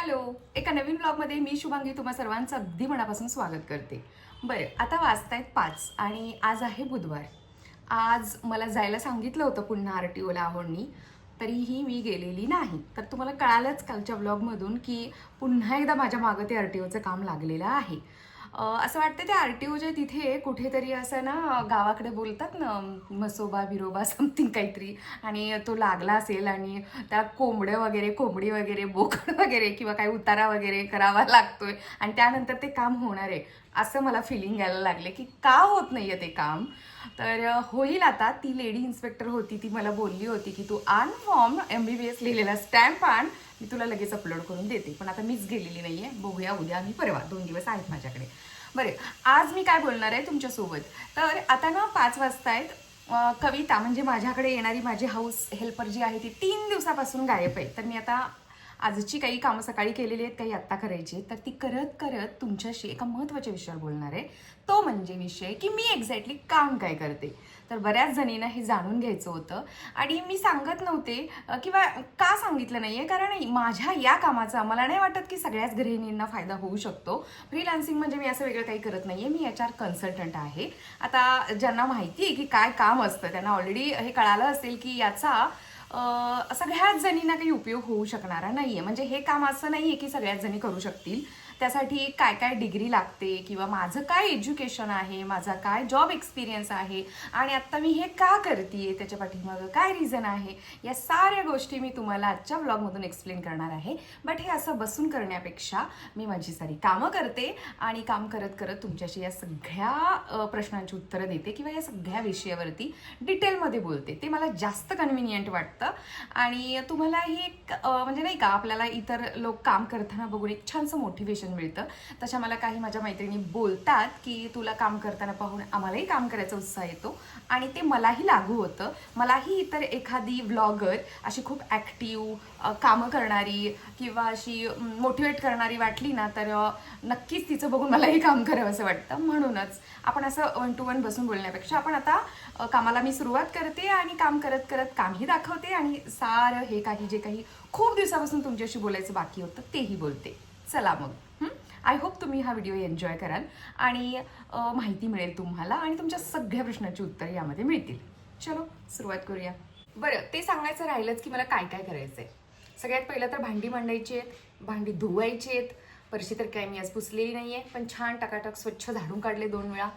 Hello. एका नवीन ब्लॉगमध्ये मी शुभांगी तुम्हा सर्वांचं अगदी मनापासून स्वागत करते. बरं आता वाजतायत पाच आणि आज आहे बुधवार. आज मला जायला सांगितलं होतं पुन्हा आर टी ओला आहोंनी तरीही मी गेलेली नाही. तर तुम्हाला कळालंच कालच्या ब्लॉगमधून की पुन्हा एकदा माझ्या मागं ते आर टी ओचं काम लागलेलं आहे. असं वाटतं ते आर टी ओ जे तिथे कुठेतरी असं ना गावाकडे बोलतात ना मसोबा बिरोबा समथिंग काहीतरी. आणि तो लागला असेल आणि त्या कोंबड्या वगैरे कोंबडी वगैरे बोकड वगैरे किंवा काही उतारा वगैरे करावा लागतोय. आणि त्यानंतर ते काम होणार आहे. असं मला फिलिंग यायला लागले की का होत नाही आहे ते काम? तर होईल आता. ती लेडी इन्स्पेक्टर होती ती मला बोलली होती की तू आण form M B B S लिहिलेला स्टॅम्प आण. मी तुला लगेच अपलोड करून देते. पण आता मीच गेलेली नाही आहे बघूया उद्या मी परवा दोन दिवस आहेत माझ्याकडे. बरे आज मी काय बोलणार आहे तुमच्यासोबत? तर आता ना पाच वाजता आहेत. कविता म्हणजे माझ्याकडे येणारी माझी हाऊस हेल्पर जी आहे ती तीन दिवसापासून गायब आहे. तर मी आता आजची काही कामं सकाळी केलेली आहेत काही आत्ता करायची तर ती करत करत तुमच्याशी एका महत्त्वाच्या विषयावर बोलणार आहे. तो म्हणजे विषय की मी एक्झॅक्टली काम काय करते? तर बऱ्याच जणींना हे जाणून घ्यायचं होतं. आणि मी सांगत नव्हते किंवा का सांगितलं नाही आहे कारण माझ्या या कामाचा मला नाही वाटत की सगळ्याच गृहिणींना फायदा होऊ शकतो. फ्रीलान्सिंग म्हणजे मी असं वेगळं काही करत नाही आहे मी याच्यावर कन्सल्टंट आहे. आता ज्यांना माहिती आहे की काय काम असतं त्यांना ऑलरेडी हे कळालं असेल की याचा सगळ्याच जणींना काही उपयोग होऊ शकणारा नाही आहे म्हणजे हे काम असं नाही आहे की सगळ्याच जणी करू शकतील. त्यासाठी काय काय डिग्री लागते किंवा माझं काय एज्युकेशन आहे माझा काय जॉब एक्सपिरियन्स आहे आणि आत्ता मी हे का करते त्याच्या पाठीमागं काय रिझन आहे या साऱ्या गोष्टी मी तुम्हाला आजच्या ब्लॉगमधून एक्सप्लेन करणार आहे. बट हे असं बसून करण्यापेक्षा मी माझी सारी कामं करते आणि काम करत करत तुमच्याशी या सगळ्या प्रश्नांची उत्तरं देते किंवा या सगळ्या विषयावरती डिटेलमध्ये बोलते. ते मला जास्त कन्व्हिनियंट वाटतं. आणि तुम्हालाही एक म्हणजे नाही का आपल्याला इतर लोक काम करताना बघून एक छानसं मोटिवेशन मिळतं. तशा मला काही माझ्या मैत्रिणी बोलतात की तुला काम करताना पाहून आम्हालाही काम करायचा उत्साह येतो. आणि ते मलाही लागू होतं. मलाही इतर एखादी व्लॉगर अशी खूप ॲक्टिव्ह कामं करणारी किंवा अशी मोटिवेट करणारी वाटली ना तर नक्कीच तिचं बघून मलाही काम करावं असं वाटतं. म्हणूनच आपण असं वन टू वन बसून बोलण्यापेक्षा आपण आता कामाला मी सुरुवात करते आणि काम करत करत कामही दाखवते आणि सारं हे काही जे काही खूप दिवसापासून तुमच्याशी बोलायचं बाकी होतं तेही बोलते. चला मग. आय होप तुम्ही हा व्हिडिओ एन्जॉय कराल आणि माहिती मिळेल तुम्हाला आणि तुमच्या सगळ्या प्रश्नाची उत्तरं यामध्ये मिळतील. चलो सुरुवात करूया. बरं ते सांगायचं राहिलंच की मला काय काय करायचं आहे सगळ्यात पहिलं तर भांडी मांडायची आहेत भांडी धुवायची आहेत. परशी तर काय मी आज पुसलेली नाही आहे पण छान टकाटक स्वच्छ झाडून काढले दोन वेळा.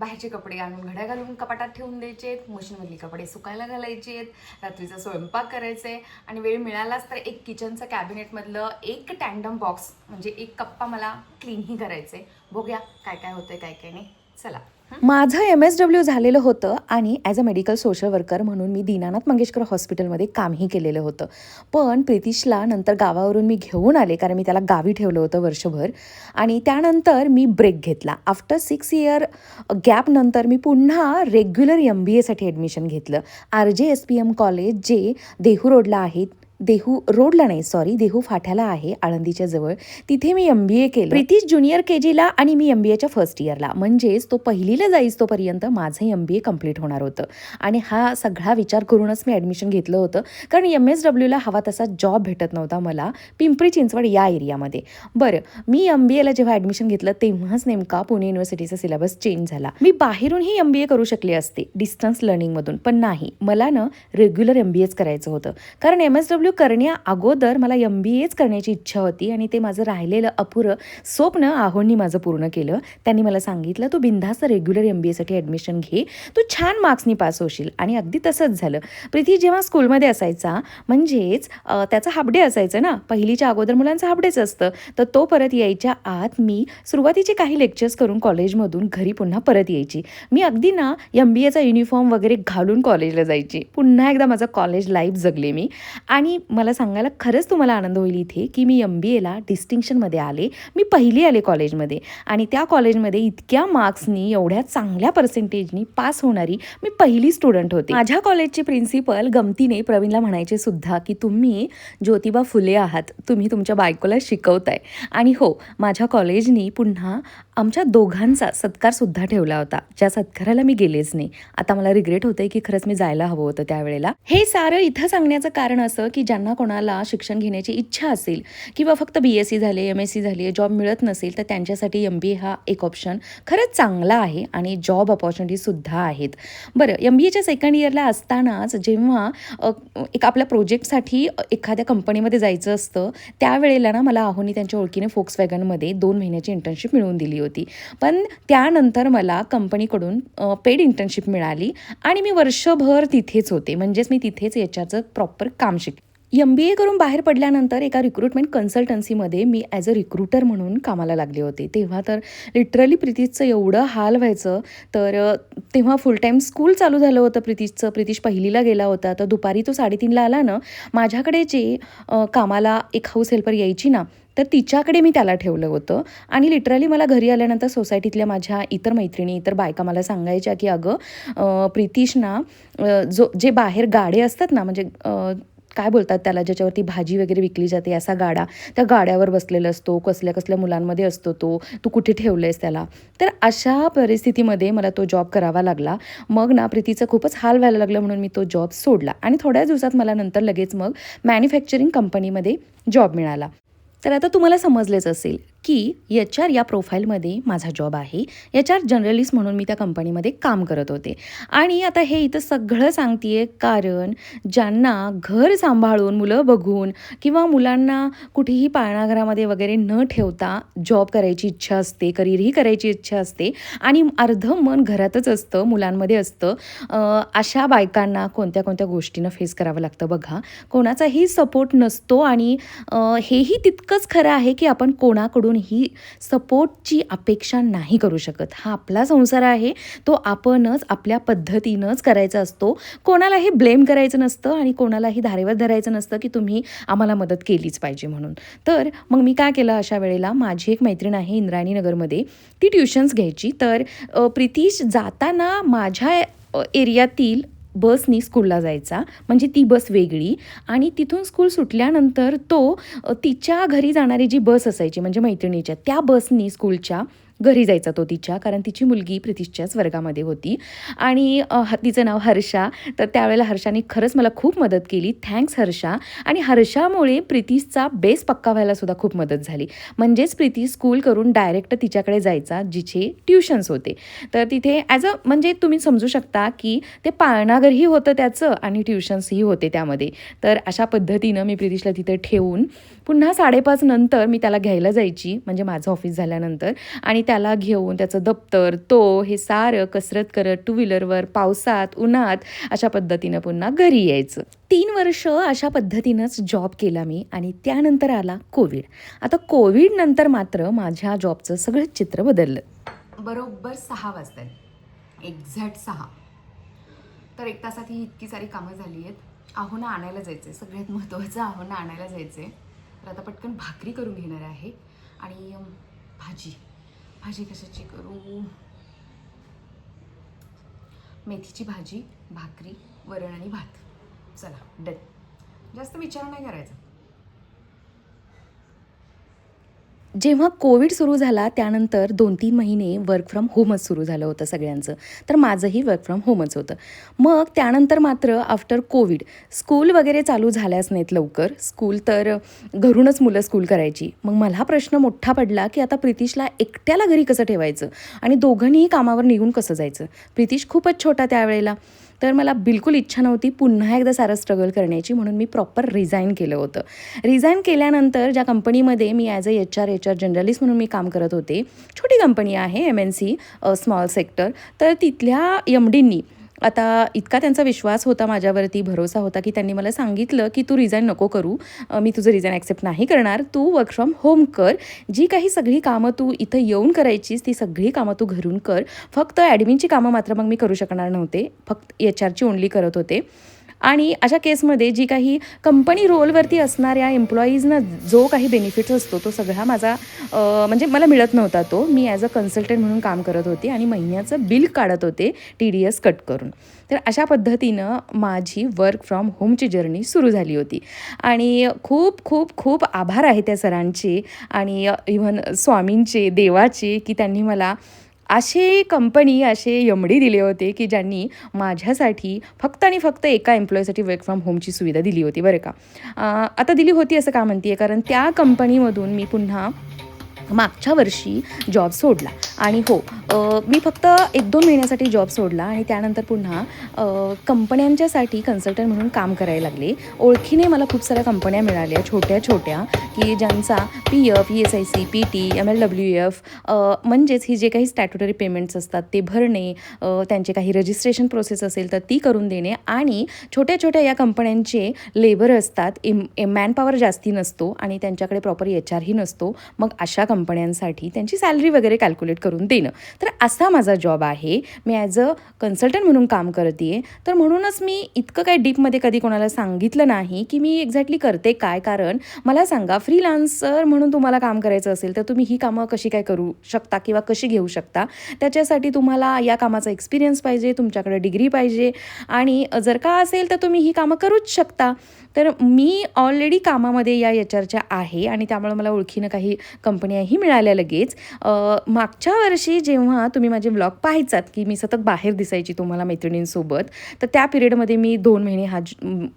बाहेरचे कपडे आणून घड्या घालून कपाटात ठेवून द्यायचे आहेत मशीनमधली कपडे सुकायला घालायचे आहेत रात्रीचा स्वयंपाक करायचा. आहे आणि वेळ मिळालाच तर एक किचनचं कॅबिनेटमधलं एक टँडम बॉक्स म्हणजे एक कप्पा मला क्लीनही करायचं. आहे बघूया काय काय होतं आहे काय काय नाही. चला. माझं एम एस डब्ल्यू झालेलं होतं आणि as a medical social worker म्हणून मी दीनानाथ मंगेशकर हॉस्पिटलमध्ये कामही केलेलं होतं. पण प्रितिशला नंतर गावावरून मी घेऊन आले कारण मी त्याला गावी ठेवलं होतं वर्षभर. आणि त्यानंतर मी ब्रेक घेतला. आफ्टर सिक्स इयर गॅपनंतर मी पुन्हा रेग्युलर एम बी एसाठी ॲडमिशन घेतलं. R J S P M college जे देहू रोडला आहे देहू रोडला नाही सॉरी देहू फाट्याला आहे आळंदीच्या जवळ. तिथे मी एम बी ए केलं. प्रितीश ज्युनियर के जीला आणि मी एम बी एच्या फर्स्ट इयरला म्हणजेच तो पहिलीला जाईस तोपर्यंत माझं एम बी ए कंप्लीट होणार होतं. आणि हा सगळा विचार करूनच मी ॲडमिशन घेतलं होतं. कारण एम एस डब्ल्यूला हवा तसा जॉब भेटत नव्हता मला पिंपरी चिंचवड या एरियामध्ये बरं मी एम बी एला जेव्हा ॲडमिशन घेतलं तेव्हाच नेमका पुणे युनिव्हर्सिटीचा सिलेबस चेंज झाला. मी बाहेरूनही एम बी ए करू शकले असते डिस्टन्स लर्निंगमधून पण नाही मला ना रेग्युलर एम बी एच करायचं होतं. कारण एम एस डब्ल्यू करण्या अगोदर मला एम बी एच करण्याची इच्छा होती आणि ते माझं राहिलेलं अपुरं स्वप्न आहोंनी माझं पूर्ण केलं. त्यांनी मला सांगितलं तू बिंधास्त रेग्युलर एम बी एसाठी ॲडमिशन घे. तू छान मार्क्सनी पास होशील. आणि अगदी तसंच झालं. प्रीती जेव्हा स्कूलमध्ये असायचा म्हणजेच त्याचं त्याचा हाफ डे असायचं ना पहिलीच्या अगोदर मुलांचं हाफडेच असतं तर तो परत यायच्या आत मी सुरुवातीचे काही लेक्चर्स करून कॉलेजमधून घरी पुन्हा परत यायची. मी अगदी ना एम बी एचा युनिफॉर्म वगैरे घालून कॉलेजला जायची. पुन्हा एकदा माझं कॉलेज लाईफ जगले मी. आणि मला सांगायला खरंच तुम्हाला आनंद होईल इथे की मी एम बी एला डिस्टिंक्शनमध्ये आले. मी पहिली आले कॉलेजमध्ये आणि त्या कॉलेजमध्ये इतक्या मार्क्सनी एवढ्या चांगल्या पर्सेंटेजनी पास होणारी मी पहिली स्टुडंट होते. माझ्या कॉलेजचे प्रिन्सिपल गमतीने प्रवीणला म्हणायचे सुद्धा की तुम्ही ज्योतिबा फुले आहात. तुम्ही तुमच्या बायकोला शिकवताय. आणि हो माझ्या कॉलेजनी पुन्हा आमच्या दोघांचा सत्कार सुद्धा ठेवला होता. ज्या सत्काराला मी गेलेच नाही. आता मला रिग्रेट होतंय की खरंच मी जायला हवं होतं त्यावेळेला. हे सारं इथं सांगण्याचं कारण असं की ज्यांना कोणाला शिक्षण घेण्याची इच्छा असेल किंवा फक्त बी एस सी झाले एम एस सी झाली आहे जॉब मिळत नसेल तर त्यांच्यासाठी एम बी ए हा एक ऑप्शन खरंच चांगला आहे आणि जॉब ऑपॉर्च्युनिटीजसुद्धा आहेत. बरं एम बी एच्या सेकंड इयरला असतानाच जेव्हा एक आपल्या प्रोजेक्टसाठी एखाद्या कंपनीमध्ये जायचं असतं त्यावेळेला ना मला आहोनी त्यांच्या ओळखीने फोक्स वॅगनमध्ये दोन महिन्याची इंटर्नशिप मिळवून दिली होती. पण त्यानंतर मला कंपनीकडून पेड इंटर्नशिप मिळाली आणि मी वर्षभर तिथेच होते. म्हणजेच मी तिथेच याच्याचं प्रॉपर काम शिक एम बी ए करून बाहेर पडल्यानंतर एका रिक्रुटमेंट कन्सल्टन्सीमध्ये मी ॲज अ रिक्रुटर म्हणून कामाला लागले होते. तेव्हा तर लिटरली प्रितीशचं एवढं हाल व्हायचं तर तेव्हा फुल टाईम स्कूल चालू झालं होतं प्रितीशचं. प्रितीश पहिलीला गेला होता. तर दुपारी तो साडेतीनला आला ना माझ्याकडे जे कामाला एक हाऊस हेल्पर यायची ना तर तिच्याकडे मी त्याला ठेवलं होतं. आणि लिटरली मला घरी आल्यानंतर सोसायटीतल्या माझ्या इतर मैत्रिणी इतर बायका मला सांगायच्या की अगं प्रितीशना प्रितीश ना जो जे बाहेर गाडे असतात ना म्हणजे काय बोलतात त्याला? ज्याच्यावरती भाजी वगैरे विकली जाते असा गाडा त्या गाड्यावर बसलेला असतो कसल्या कसल्या मुलांमध्ये असतो तो तू कुठे ठेवलेस त्याला? तर अशा परिस्थितीमध्ये मला तो जॉब करावा लागला. मग ना प्रीतीचा खूपच हाल व्हायला लागलं म्हणून मी तो जॉब सोडला. आणि थोड्याच दिवसात मला नंतर लगेच मग मॅन्युफॅक्चरिंग कंपनीमध्ये जॉब मिळाला. तर आता तुम्हाला समजलेच असेल की एच आर या प्रोफाईलमध्ये माझा जॉब आहे. एच आर जर्नलिस्ट म्हणून मी त्या कंपनीमध्ये काम करत होते. आणि आता हे इथं सगळं सांगते कारण ज्यांना घर सांभाळून मुलं बघून किंवा मुलांना कुठेही पाळणाघरामध्ये वगैरे न ठेवता जॉब करायची इच्छा असते करिअरही करायची इच्छा असते आणि अर्धं मन घरातच असतं मुलांमध्ये असतं अशा बायकांना कोणत्या कोणत्या गोष्टींना फेस करावं लागतं बघा. कोणाचाही सपोर्ट नसतो आणि हेही तितकंच खरं आहे की आपण कोणाकडून ही सपोर्टची अपेक्षा नाही करू शकत. हा आपला संसार आहे तो आपणच आपल्या पद्धतीनंच करायचा असतो. कोणालाही ब्लेम करायचं नसतं आणि कोणालाही धारेवर धरायचं नसतं की तुम्ही आम्हाला मदत केलीच पाहिजे म्हणून. तर मग मी काय केलं अशा वेळेला माझी एक मैत्रीण आहे इंद्रायणी नगरमध्ये ती ट्युशन्स घ्यायची. तर प्रितीश जाताना माझ्या एरियातील बसनी स्कूलला जायचा. म्हणजे ती बस वेगळी आणि तिथून स्कूल सुटल्यानंतर तो तिच्या घरी जाणारी जी बस असायची म्हणजे मैत्रिणीच्या त्या बसनी स्कूलच्या घरी जायचा तो तिच्या कारण तिची मुलगी प्रितिशच्याच वर्गामध्ये होती. आणि तिचं नाव हर्षा. तर त्यावेळेला हर्षाने खरंच मला खूप मदत केली. थँक्स हर्षा. आणि हर्षामुळे प्रितीशचा बेस पक्का व्हायला सुद्धा खूप मदत झाली. म्हणजेच प्रीती स्कूल करून डायरेक्ट तिच्याकडे जायचा जिचे ट्युशन्स होते. तर तिथे ॲज अ म्हणजे तुम्ही समजू शकता की ते पाळणाघरही होतं त्याचं आणि ट्युशन्सही होते त्यामध्ये. तर अशा पद्धतीनं मी प्रितीशला तिथे ठेवून पुन्हा साडेपाच नंतर मी त्याला घ्यायला जायची. म्हणजे माझं ऑफिस झाल्यानंतर. आणि त्याला घेऊन त्याचं दप्तर तो हे सारं कसरत करत टू व्हीलरवर पावसात उन्हात अशा पद्धतीनं पुन्हा घरी यायचं. तीन वर्ष अशा पद्धतीनंच जॉब केला मी आणि त्यानंतर आला कोविड आता कोविड नंतर मात्र माझ्या जॉबचं सगळं चित्र बदललं. बरोबर सहा वाजतात एक्झॅक्ट सहा. तर एक तासात ही इतकी सारी कामं झाली आहेत. आहोना आणायला जायचं आहे सगळ्यात महत्त्वाचं आहोना आणायला जायचं आहे तर आता पटकन भाकरी करून घेणार आहे. आणि भाजी. भाजी कशाची करू? मेथीची भाजी भाकरी वरण आणि भात. चला डन. जास्त विचार नाही करायचा. जेव्हा कोविड सुरू झाला त्यानंतर दोन तीन महिने वर्क फ्रॉम होमच सुरू झालं होतं सगळ्यांचं. तर माझंही वर्क फ्रॉम होमच होतं. मग त्यानंतर मात्र आफ्टर कोविड स्कूल वगैरे चालू झाल्याच नाहीत लवकर. स्कूल तर घरूनच मुलं स्कूल करायची. मग मला प्रश्न मोठा पडला की आता प्रितीशला एकट्याला घरी कसं ठेवायचं? आणि दोघांनीही कामावर निघून कसं जायचं? प्रितीश खूपच छोटा त्यावेळेला. तर मला बिलकुल इच्छा नव्हती पुन्हा एकदा सारं स्ट्रगल करण्याची म्हणून मी प्रॉपर रिझाईन केलं होतं. रिझाईन केल्यानंतर ज्या कंपनीमध्ये मी as a H R H R journalist म्हणून मी काम करत होते छोटी कंपनी आहे M N C small sector तर तिथल्या यमडींनी आता इतका त्यांचा विश्वास होता माझ्यावरती भरोसा होता की त्यांनी मला सांगितलं की तू रिझाईन नको करू. मी तुझं रिझाईन ॲक्सेप्ट नाही करणार. तू वर्क फ्रॉम होम कर. जी काही सगळी कामं तू इथं येऊन करायचीस ती सगळी कामं तू घरून कर. फक्त ॲडमिनची कामं मात्र मग मी करू शकणार नव्हते. फक्त एच आरची ओनली करत होते. आणि अशा केसमध्ये जी काही कंपनी रोलवरती असणाऱ्या एम्प्लॉईजना जो काही बेनिफिट्स असतो तो सगळा माझा म्हणजे मला मिळत नव्हता तो. मी ॲज अ कन्सल्टंट म्हणून काम करत होते आणि महिन्याचं बिल काढत होते टी डी एस कट करून. तर अशा पद्धतीनं माझी वर्क फ्रॉम होमची जर्नी सुरू झाली होती. आणि खूप खूप खूप आभार आहे त्या सरांचे आणि इव्हन स्वामींचे देवाचे की त्यांनी मला अशी कंपनी असे यमडी दिले होते की ज्यांनी माझ्यासाठी फक्त आणि फक्त एका एम्प्लॉईसाठी वर्क फ्रॉम होमची सुविधा दिली होती बरं का? आता दिली होती असं का म्हणते कारण त्या कंपनीमधून मी पुन्हा मागच्या वर्षी जॉब सोडला. आणि हो मी फक्त एक दोन महिन्यासाठी जॉब सोडला आणि त्यानंतर पुन्हा कंपन्यांच्यासाठी कन्सल्टंट म्हणून काम करायला लागले. ओळखीने मला खूप साऱ्या कंपन्या मिळाल्या छोट्या छोट्या की ज्यांचा P F E S I C P T M L W F म्हणजेच ही जे काही स्टॅट्युटरी पेमेंट्स असतात ते भरणे त्यांचे काही रजिस्ट्रेशन प्रोसेस असेल तर ती करून देणे आणि छोट्या छोट्या या कंपन्यांचे लेबर असतात एम मॅनपॉवर जास्ती नसतो आणि त्यांच्याकडे प्रॉपर एच आरही नसतो. मग अशा कंपन्यांसाठी त्यांची सॅलरी वगैरे कॅल्क्युलेट करून देणं. तर असा माझा जॉब आहे. मी ॲज अ कन्सल्टंट म्हणून काम करते आहे तर म्हणूनच मी इतकं काय डीपमध्ये कधी कोणाला सांगितलं नाही की मी एक्झॅक्टली करते काय? कारण मला सांगा फ्रीलान्सर म्हणून तुम्हाला काम करायचं असेल तर तुम्ही ही कामं कशी काय करू शकता किंवा कशी घेऊ शकता? त्याच्यासाठी तुम्हाला या कामाचा एक्सपिरियन्स पाहिजे तुमच्याकडे डिग्री पाहिजे. आणि जर का असेल तर तुम्ही ही कामं करूच शकता. तर मी ऑलरेडी कामामध्ये या एच आरच्या आहे आणि त्यामुळे मला ओळखीनं काही कंपन्याही मिळाल्या लगेच. मागच्या वर्षी जेव्हा तुम्ही माझे ब्लॉग पाहायचात की मी सतत बाहेर दिसायची तुम्हाला मैत्रिणींसोबत तर त्या पिरियडमध्ये मी दोन महिने हा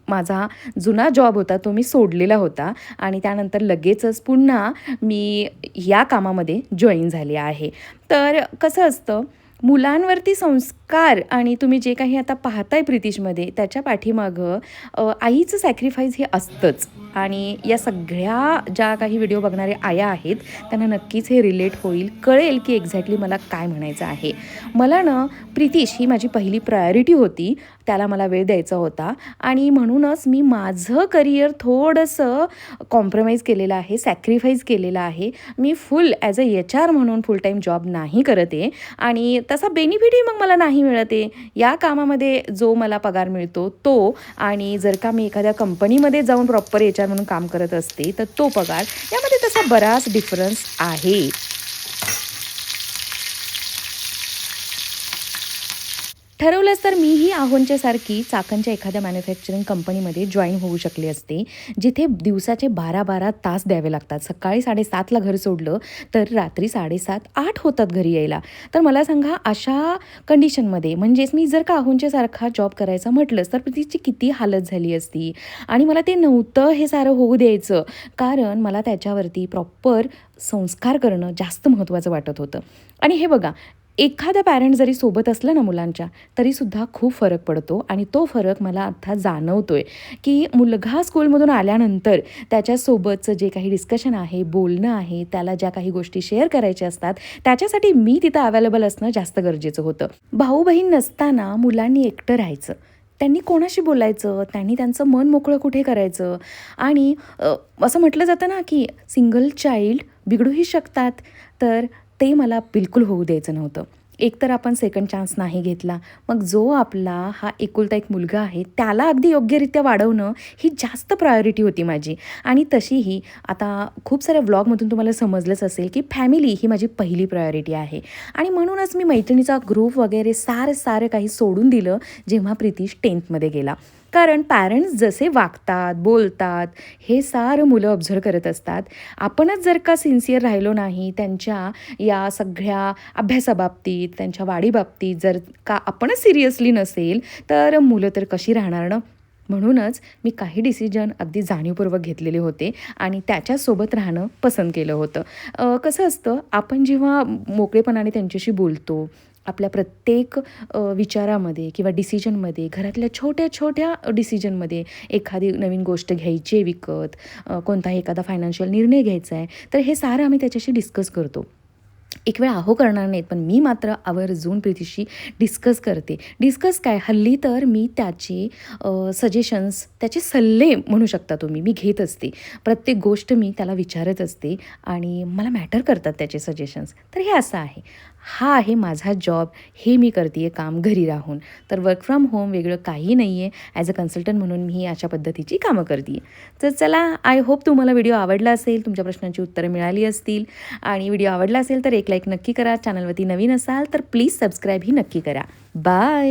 माझा जुना जॉब होता तो मी सोडलेला होता. आणि त्यानंतर लगेचच पुन्हा मी या कामामध्ये जॉईन झाले आहे. तर कसं असतं मुलांवरती संस्कार आणि तुम्ही जे काही आता पाहताय प्रितिशमध्ये त्याच्या पाठीमागं आईचं सॅक्रिफाईस हे असतंच. आणि या सगळ्या ज्या काही व्हिडिओ बघणाऱ्या आया आहेत त्यांना नक्कीच हे रिलेट होईल. कळेल की एक्झॅक्टली मला काय म्हणायचं आहे. मला ना प्रितीश ही माझी पहिली प्रायोरिटी होती. त्याला मला वेळ द्यायचा होता. आणि म्हणूनच मी माझं करिअर थोडंसं कॉम्प्रोमाइज केलेलं आहे सॅक्रिफाईस केलेलं आहे. मी full as a H R म्हणून फुल टाईम जॉब नाही करत. आहे आणि तसा बेनिफिटही मग मला नाही मिळत. आहे या कामामध्ये जो मला पगार मिळतो तो. आणि जर का मी एखाद्या कंपनीमध्ये जाऊन प्रॉपर एच म्हणून काम करत असते तर तो पगार यामध्ये तसा बराच डिफरन्स आहे. ठरवलंच तर मीही आहोंच्या सारखी चाकणच्या एखाद्या मॅन्युफॅक्चरिंग कंपनीमध्ये जॉईन होऊ शकले असते जिथे दिवसाचे बारा बारा तास द्यावे लागतात. सकाळी साडेसातला घर सोडलं तर रात्री साडेसात आठ होतात घरी यायला. तर मला सांगा अशा कंडिशनमध्ये म्हणजेच मी जर का आहोंच्या सारखा जॉब करायचा म्हटलंच तर तिची किती हालत झाली असती? आणि मला ते नव्हतं हे सारं होऊ द्यायचं कारण मला त्याच्यावरती प्रॉपर संस्कार करणं जास्त महत्त्वाचं वाटत होतं. आणि हे बघा एखादा पॅरेंट जरी सोबत असलं ना मुलांच्या तरीसुद्धा खूप फरक पडतो आणि तो फरक मला आता जाणवतो आहे की मुलगा स्कूलमधून आल्यानंतर त्याच्यासोबतचं जे काही डिस्कशन आहे बोलणं आहे त्याला ज्या काही गोष्टी शेअर करायच्या असतात त्याच्यासाठी मी तिथं अवेलेबल असणं जास्त गरजेचं होतं. भाऊ बहीण नसताना मुलांनी एकटं राहायचं. त्यांनी कोणाशी बोलायचं? त्यांनी त्यांचं मन मोकळं कुठे करायचं? आणि असं म्हटलं जातं ना की सिंगल चाइल्ड बिघडूही शकतात तर ते मला बिलकुल होऊ द्यायचं नव्हतं. एकतर आपण सेकंड चान्स नाही घेतला. मग जो आपला हा एकुलता एक मुलगा आहे त्याला अगदी योग्यरित्या वाढवणं ही जास्त प्रायोरिटी होती माझी. आणि तशीही आता खूप साऱ्या व्लॉगमधून तुम्हाला समजलंच असेल की फॅमिली ही माझी पहिली प्रायोरिटी आहे. आणि म्हणूनच मी मैत्रिणीचा ग्रुप वगैरे सारं सारं काही सोडून दिलं जेव्हा प्रितीश टेन्थमध्ये गेला. कारण पॅरेंट्स जसे वागतात बोलतात हे सारं मुलं ऑब्झर्व करत असतात. आपणच जर का सिन्सिअर राहिलो नाही त्यांच्या या सगळ्या अभ्यासाबाबतीत त्यांच्या वाढीबाबतीत जर का आपणच सिरियसली नसेल तर मुलं तर कशी राहणार ना? म्हणूनच मी काही डिसिजन अगदी जाणीवपूर्वक घेतलेले होते आणि त्याच्यासोबत राहणं पसंत केलं होतं. कसं असतं आपण जेव्हा मोकळेपणाने त्यांच्याशी बोलतो आपल्या प्रत्येक विचारामध्ये किंवा डिसिजनमध्ये घरातल्या छोट्या छोट्या डिसिजनमध्ये एखादी नवीन गोष्ट घ्यायची आहे विकत कोणताही एखादा फायनान्शियल निर्णय घ्यायचा आहे तर हे सारं आम्ही त्याच्याशी डिस्कस करतो. एक वेळ आहो करणार नाहीत पण मी मात्र आवर्जून प्रीतीशी डिस्कस करते. डिस्कस काय? हल्ली तर मी त्याचे सजेशन्स त्याचे सल्ले म्हणू शकता तुम्ही मी घेत असते. प्रत्येक गोष्ट मी त्याला विचारत असते आणि मला मॅटर करतात त्याचे सजेशन्स तर हे असं आहे. हा आहे माझा जॉब हे मी करते काम घरी राहून. तर वर्क फ्रॉम होम वेगळं काही नाही आहे ॲज अ कन्सल्टंट म्हणून मी अशा पद्धतीची कामं करते तर चला आय होप तुम्हाला व्हिडिओ आवडला असेल तुमच्या प्रश्नांची उत्तरं मिळाली असतील. आणि व्हिडिओ आवडला असेल तर एक लाईक नक्की करा. चॅनलवरती नवीन असाल तर प्लीज सबस्क्राईबही नक्की करा. बाय